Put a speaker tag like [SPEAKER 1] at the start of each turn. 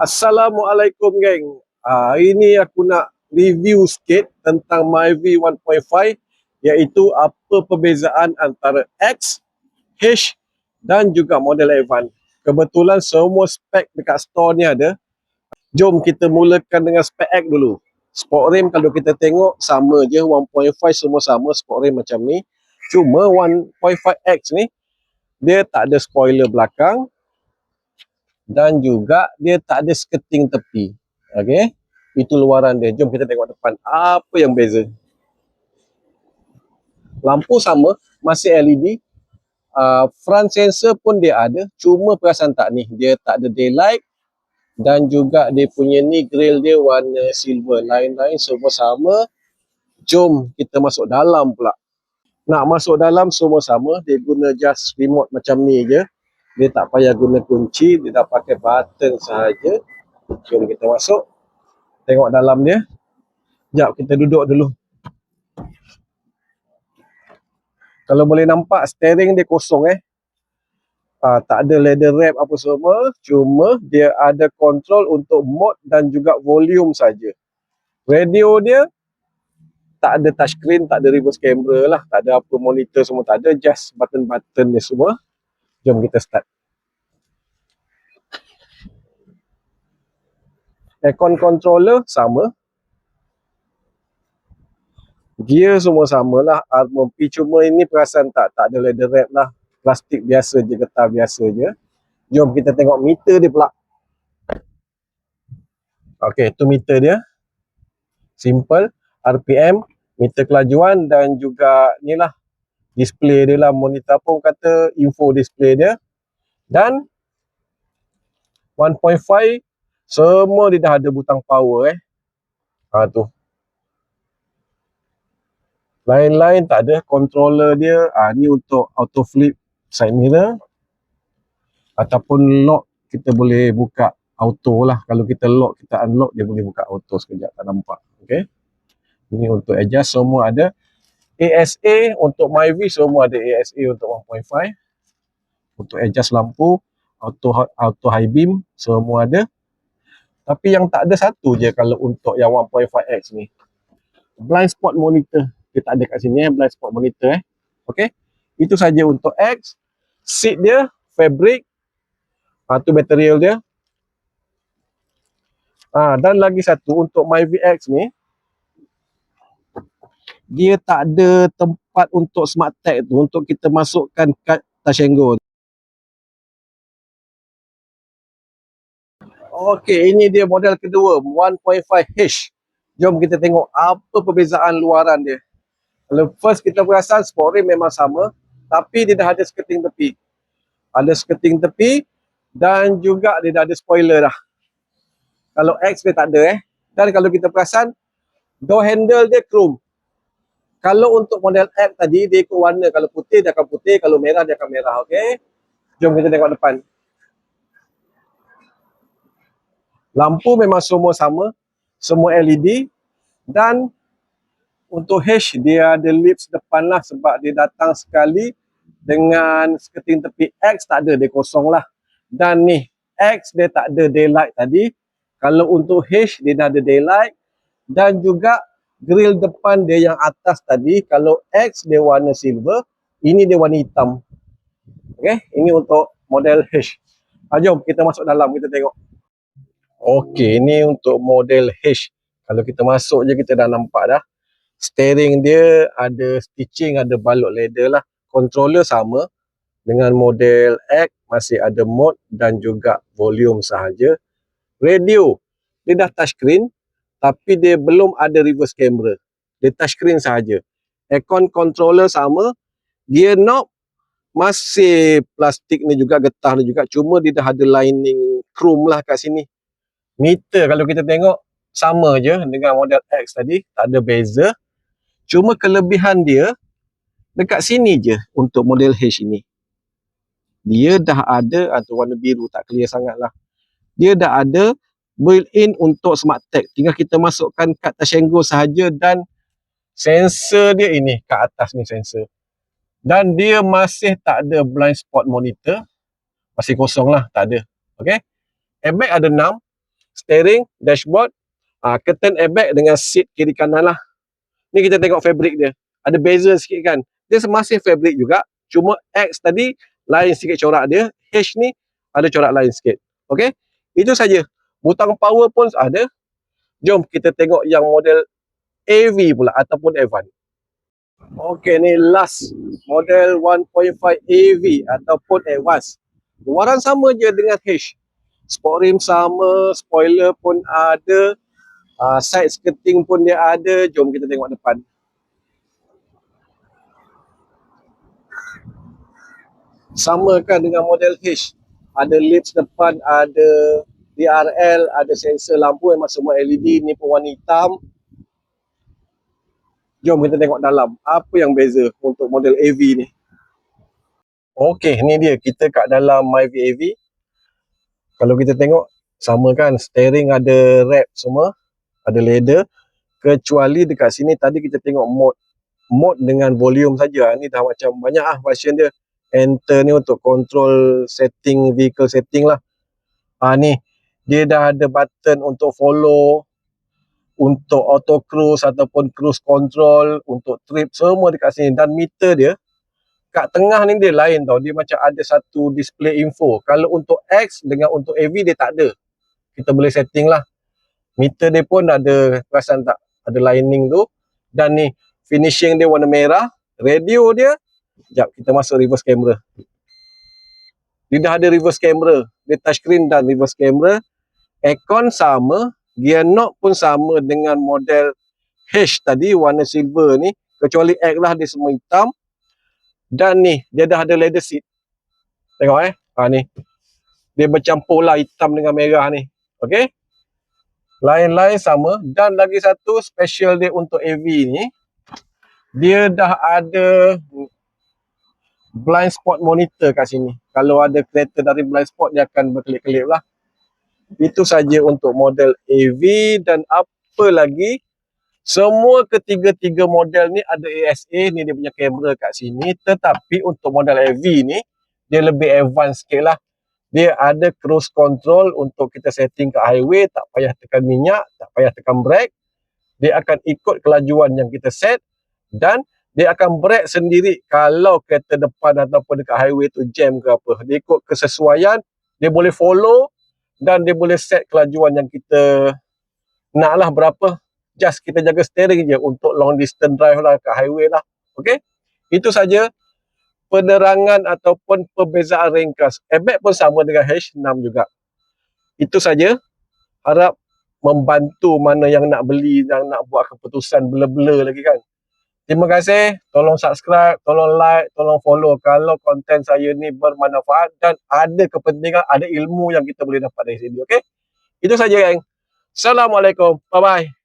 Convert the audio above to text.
[SPEAKER 1] Assalamualaikum geng. Uh, hari ni aku nak review sikit tentang Myvi 1.5 iaitu apa perbezaan antara X, H dan juga model Evan. Kebetulan semua spek dekat store ni ada. Jom kita mulakan dengan spek X dulu. Sport rim kalau kita tengok sama je 1.5 semua sama sport rim macam ni. Cuma 1.5X ni dia tak ada spoiler belakang dan juga dia tak ada skirting tepi. Okey. Itu luaran dia. Jom kita tengok depan. Apa yang beza? Lampu sama, masih LED. Uh, front sensor pun dia ada. Cuma perasan tak ni, dia tak ada daylight dan juga dia punya ni grill dia warna silver. Lain-lain semua sama. Jom kita masuk dalam pula. Nak masuk dalam semua sama, dia guna just remote macam ni je dia tak payah guna kunci dia dah pakai button sahaja. Jom kita masuk. Tengok dalam dia. Jap kita duduk dulu. Kalau boleh nampak steering dia kosong eh. Uh, tak ada leather wrap apa semua. Cuma dia ada control untuk mode dan juga volume saja. Radio dia tak ada touchscreen, tak ada reverse camera lah, tak ada apa monitor semua, tak ada, just button-button ni semua. Jom kita start. Aircon controller sama. Gear semua sama lah. Armor P cuma ini perasan tak? Tak ada leather wrap lah. Plastik biasa je, getah biasa je. Jom kita tengok meter dia pula. Okay, tu meter dia. Simple. RPM, meter kelajuan dan juga ni lah display dia lah. Monitor pun kata info display dia. Dan 1.5 semua dia dah ada butang power eh. Ha tu. Lain-lain tak ada. Controller dia ha, ni untuk auto flip side mirror. Ataupun lock kita boleh buka auto lah. Kalau kita lock kita unlock dia boleh buka auto sekejap. Tak nampak. Okey? Ini untuk adjust. Semua ada ASA untuk MyV semua ada ASA untuk 1.5 untuk adjust lampu auto auto high beam semua ada. Tapi yang tak ada satu je kalau untuk yang 1.5X ni. Blind spot monitor. Kita ada kat sini eh blind spot monitor eh. Okey itu saja untuk X. Seat dia fabric. Ha, tu material dia. Ha, dan lagi satu untuk MyVX ni dia tak ada tempat untuk smart tag tu untuk kita masukkan kad Tashengo. Okey, ini dia model kedua 1.5H. Jom kita tengok apa perbezaan luaran dia. Kalau first kita perasan sport rim memang sama tapi dia dah ada skirting tepi. Ada skirting tepi dan juga dia dah ada spoiler dah. Kalau X dia tak ada eh. Dan kalau kita perasan door handle dia chrome. Kalau untuk model X tadi, dia ikut warna. Kalau putih, dia akan putih. Kalau merah, dia akan merah. Okay? Jom kita tengok depan. Lampu memang semua sama. Semua LED. Dan untuk H, dia ada lips depan lah sebab dia datang sekali dengan skirting tepi X tak ada, dia kosong lah. Dan ni, X dia tak ada daylight tadi. Kalau untuk H, dia dah ada daylight. Dan juga grill depan dia yang atas tadi kalau X dia warna silver ini dia warna hitam. Okey ini untuk model H. Ha, jom kita masuk dalam kita tengok. Okey ini untuk model H. Kalau kita masuk je kita dah nampak dah. Steering dia ada stitching ada balut leather lah. Controller sama. Dengan model X masih ada mode dan juga volume sahaja. Radio dia dah touchscreen tapi dia belum ada reverse camera. Dia touchscreen sahaja. Aircon controller sama. Gear knob masih plastik ni juga, getah ni juga. Cuma dia dah ada lining chrome lah kat sini. Meter kalau kita tengok sama je dengan model X tadi. Tak ada beza. Cuma kelebihan dia dekat sini je untuk model H ini. Dia dah ada atau warna biru tak clear sangat lah. Dia dah ada built-in untuk smart tag. Tinggal kita masukkan kad Tashengo sahaja dan sensor dia ini kat atas ni sensor. Dan dia masih tak ada blind spot monitor. Masih kosong lah, tak ada. Okay. Airbag ada 6. steering, dashboard, uh, curtain airbag dengan seat kiri kanan lah. Ni kita tengok fabric dia. Ada beza sikit kan. Dia masih fabric juga. Cuma X tadi lain sikit corak dia. H ni ada corak lain sikit. Okay. Itu saja. Butang power pun ada. Jom kita tengok yang model AV pula ataupun Evan. Okay ni last model 1.5 AV ataupun Advance. Luaran sama je dengan H. Sport rim sama, spoiler pun ada, uh, side skirting pun dia ada. Jom kita tengok depan. Sama kan dengan model H. Ada lips depan, ada DRL, ada sensor lampu memang semua LED ni pun warna hitam. Jom kita tengok dalam. Apa yang beza untuk model AV ni? Okey, ni dia kita kat dalam MyVAV kalau kita tengok sama kan steering ada wrap semua ada leather kecuali dekat sini tadi kita tengok mode mode dengan volume saja ni dah macam banyak ah version dia enter ni untuk control setting vehicle setting lah ah ni dia dah ada button untuk follow untuk auto cruise ataupun cruise control untuk trip semua dekat sini dan meter dia kat tengah ni dia lain tau. Dia macam ada satu display info. Kalau untuk X dengan untuk AV dia tak ada. Kita boleh setting lah. Meter dia pun ada perasan tak? Ada lining tu. Dan ni finishing dia warna merah. Radio dia. Sekejap kita masuk reverse camera. Dia dah ada reverse camera. Dia touchscreen dan reverse camera. Aircon sama. Gear knob pun sama dengan model H tadi warna silver ni. Kecuali X lah dia semua hitam. Dan ni, dia dah ada leather seat. Tengok eh. Ha ni. Dia bercampur lah hitam dengan merah ni. Okay. Lain-lain sama. Dan lagi satu special dia untuk AV ni. Dia dah ada blind spot monitor kat sini. Kalau ada kereta dari blind spot, dia akan berkelip-kelip lah. Itu saja untuk model AV dan apa lagi semua ketiga-tiga model ni ada ASA ni dia punya kamera kat sini tetapi untuk model AV ni dia lebih advance sikit lah. Dia ada cruise control untuk kita setting kat highway tak payah tekan minyak, tak payah tekan brake. Dia akan ikut kelajuan yang kita set dan dia akan brake sendiri kalau kereta depan ataupun dekat highway tu jam ke apa. Dia ikut kesesuaian, dia boleh follow dan dia boleh set kelajuan yang kita naklah berapa just kita jaga steering je untuk long distance drive lah kat highway lah. Okay. Itu saja penerangan ataupun perbezaan ringkas. Airbag pun sama dengan H6 juga. Itu saja. Harap membantu mana yang nak beli dan nak buat keputusan bela-bela lagi kan. Terima kasih. Tolong subscribe, tolong like, tolong follow kalau konten saya ni bermanfaat dan ada kepentingan, ada ilmu yang kita boleh dapat dari sini. Okay? Itu saja, geng. Assalamualaikum. Bye-bye.